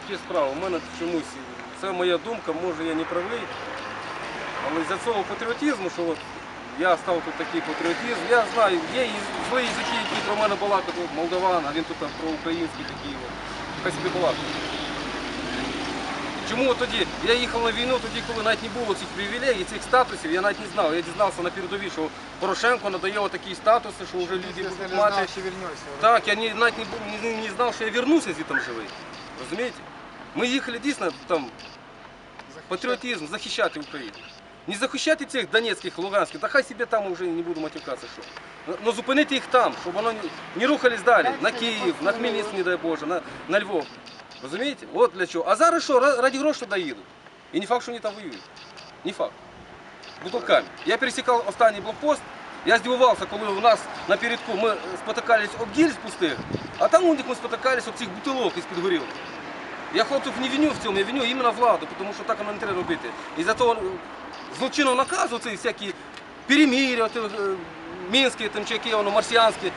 такі справи. У мене чомусь, це моя думка, може я не правий. Але з-за цього патріотизму, що от я став тут такий патріотизм, я знаю, є і злі язики, які про мене балакають, молдаван, а він тут проукраїнський такий. Хай собі балакає. Чому тоді? Я їхав на війну тоді, коли навіть не було цих привілегій, цих статусів, я навіть не знав. Я дізнався на передовій, що Порошенко надає отакі статуси, що вже люди будуть мати. Так, я навіть не, не, не знав, що я вернуся звідти живий. Розумієте? Ми їхали дійсно там патріотизм, захищати Україну. Не захищати цих донецьких, луганських, та хай собі там вже не буду матюкатися, що. Ну зупинити їх там, щоб воно не, рухались далі. На Київ, на Хмельницький, не дай Боже, на, на Львов. Розумієте? От для чого. А зараз що, Ра- раді грошей туди їдуть. І не факт, що вони там воюють. Не факт. бутылками. Я пересекал останній блокпост, я здивувався, коли у нас на передку ми спотикались об гільз пустих, а там у них ми спотикались об цих бутилок із-під горілки. Я хлопців не виню в цьому, я виню іменно владу, тому що так воно не треба робити. І за того злочинного наказу, ці всякі переміря, е, мінські там, чи які воно марсіанські,